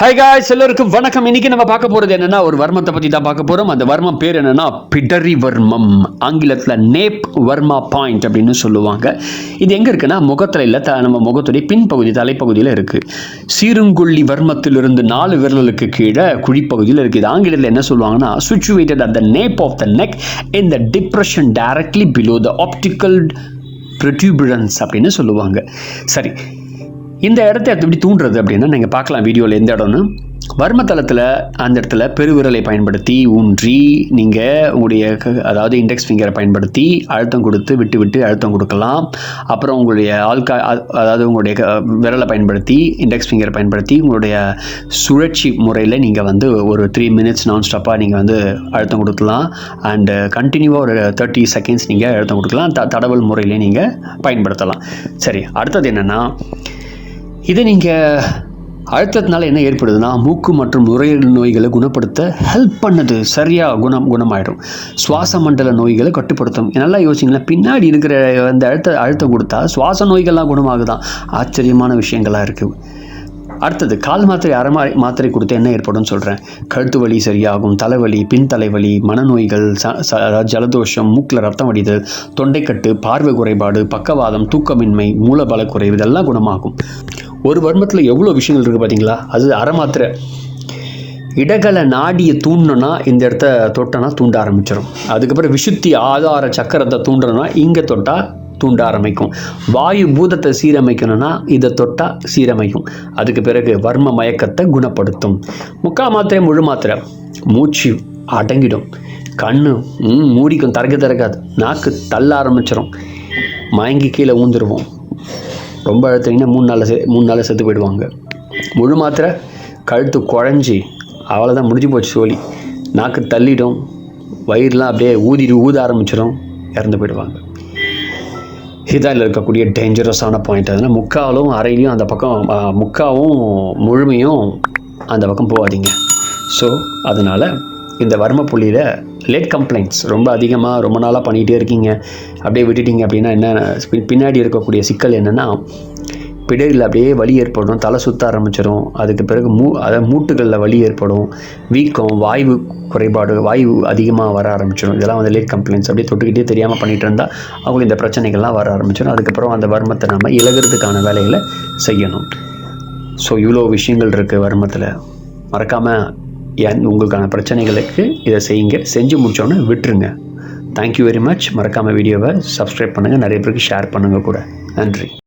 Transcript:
High guys எல்லோருக்கும் வணக்கம். இன்னைக்கு நம்ம பார்க்க போகிறது என்னன்னா ஒரு வர்மத்தை பற்றி தான் பார்க்க போகிறோம் அந்த வர்மம் பேர் என்னன்னா பிடரி வர்மம் ஆங்கிலத்தில் நேப் வர்மா பாயிண்ட் அப்படின்னு சொல்லுவாங்க. இது எங்கே இருக்குன்னா முகத்தில் இல்லை த நம்ம முகத்துடைய பின்பகுதி தலைப்பகுதியில் இருக்குது சீருங்குள்ளி வர்மத்திலிருந்து நாலு விரலுக்கு கீழே குழிப்பகுதியில் இருக்குது இது ஆங்கிலத்தில் என்ன சொல்லுவாங்கன்னா situated at the nape of the neck in the depression directly below the optical protuberance அப்படின்னு சொல்லுவாங்க. சரி இந்த இடத்த எப்படி தூண்டுறது அப்படின்னா நீங்கள் பார்க்கலாம் வீடியோவில் எந்த இடம்னு. வர்மத்தலத்தில் அந்த இடத்துல பெருவிரலை பயன்படுத்தி ஊன்றி நீங்கள் உங்களுடைய அதாவது இண்டெக்ஸ் ஃபிங்கரை பயன்படுத்தி அழுத்தம் கொடுத்து விட்டு விட்டு அழுத்தம் கொடுக்கலாம். அப்புறம் உங்களுடைய ஆல்கா அதாவது உங்களுடைய க- விரலை பயன்படுத்தி இண்டெக்ஸ் ஃபிங்கரை பயன்படுத்தி உங்களுடைய சுழற்சி முறையில் நீங்கள் வந்து ஒரு த்ரீ மினிட்ஸ் நான் ஸ்டாப்பாக நீங்கள் வந்து அழுத்தம் கொடுக்கலாம். அண்டு கண்டினியூவாக ஒரு தேர்ட்டி செகண்ட்ஸ் நீங்கள் அழுத்தம் கொடுக்கலாம். த தடவல் முறையிலே நீங்கள் பயன்படுத்தலாம். சரி அடுத்தது என்னென்னா இதை நீங்கள் அழுத்தத்தினால என்ன ஏற்படுதுன்னா மூக்கு மற்றும் நுரையீரல் நோய்களை குணப்படுத்த ஹெல்ப் பண்ணுது சரியாக குணம் குணமாயிடும். சுவாச மண்டல நோய்களை கட்டுப்படுத்தும். நல்லா யோசிங்களேன். பின்னாடி இருக்கிற அந்த அழுத்த அழுத்தம் கொடுத்தா சுவாச நோய்கள்லாம் குணமாகுதான். ஆச்சரியமான விஷயங்களாக இருக்குது அடுத்தது கால் மாத்திரை அரை மா- மாத்திரை கொடுத்து என்ன ஏற்படும்னு சொல்கிறேன் கழுத்து வலி சரியாகும் தலைவலி பின்தலைவலி மனநோய்கள் ச ச- ஜலதோஷம் மூக்கில் ரத்தம் வடிதல் தொண்டைக்கட்டு பார்வை குறைபாடு பக்கவாதம் தூக்கமின்மை மூலபல குறைவு இதெல்லாம் குணமாகும். ஒரு வர்மத்தில் எவ்வளோ விஷயங்கள் இருக்குது பார்த்தீங்களா அது அரை மாத்திரை. இடகலை நாடியை தூண்டணும்னா இந்த இடத்த தொட்டனா தூண்ட ஆரம்பிச்சிடும் அதுக்கப்புறம் விசுத்தி ஆதார சக்கரத்தை தூண்டணும்னா இங்கே தொட்டால் தூண்ட ஆரம்பிக்கும். வாயு பூதத்தை சீரமைக்கணும்னா இதை தொட்டால் சீரமைக்கும். அதுக்கு பிறகு வர்ம மயக்கத்தை குணப்படுத்தும். முக்கா மாத்திரை முழு மாத்திரை. மூச்சு அடங்கிடும். கண்ணு ம், மூடிக்கும் தரக்க திறக்காது நாக்கு தள்ள ஆரம்பிச்சிடும் மயங்கி கீழே ஊந்துருவோம். ரொம்ப அழுத்தினீங்கன்னா மூணு நாளில் செ மூணு நாளில் செத்து போயிடுவாங்க. முழு மாத்திரை கழுத்து குழஞ்சி அவ்வளோதான் முடிஞ்சு போச்சு சோழி. நாக்கு தள்ளிடும் வயிறுலாம் அப்படியே ஊதி ஊத ஆரம்பிச்சிடும் இறந்து போயிடுவாங்க. இதில் இருக்கக்கூடிய டேஞ்சரஸான பாயிண்ட் அதனால் முக்காலும் அறையிலையும் அந்த பக்கம் முக்காவும் முழுமையும் அந்த பக்கம் போகாதீங்க. ஸோ அதனால் இந்த வர்ம புள்ளியில் லேட் கம்ப்ளைண்ட்ஸ் ரொம்ப அதிகமாக ரொம்ப நாளாக பண்ணிகிட்டே இருக்கீங்க. அப்படியே விட்டுட்டீங்க அப்படின்னா என்ன? பின்னாடி இருக்கக்கூடிய சிக்கல் என்னென்னா பிடரில் அப்படியே வலி ஏற்படும் தலை சுத்த ஆரம்பிச்சிடும் அதுக்கு பிறகு மூ அதாவது மூட்டுகளில் வலி ஏற்படும். வீக்கம் வாய்வு குறைபாடு வாய்வு அதிகமாக வர ஆரம்பிச்சிடும் இதெல்லாம் வந்து லேட் கம்ப்ளைண்ட்ஸ் அப்படியே தொட்டுக்கிட்டே தெரியாமல் பண்ணிகிட்டு இருந்தால் அவங்களுக்கு இந்த பிரச்சனைகள்லாம் வர ஆரம்பிச்சிடும் அதுக்கப்புறம் அந்த வர்மத்தை நம்ம இழகிறதுக்கான வேலைகளை செய்யணும். ஸோ இவ்வளோ விஷயங்கள் இருக்குது வர்மத்தில். மறக்காமல் என் உங்களுக்கான பிரச்சனைகளுக்கு இதை செய்யுங்க. செஞ்சு முடிச்சோன்னே விட்டுருங்க. தேங்க்யூ வெரி மச் மறக்காமல் வீடியோவை சப்ஸ்கிரைப் பண்ணுங்கள் நிறைய பேருக்கு ஷேர் பண்ணுங்கள் கூட. நன்றி.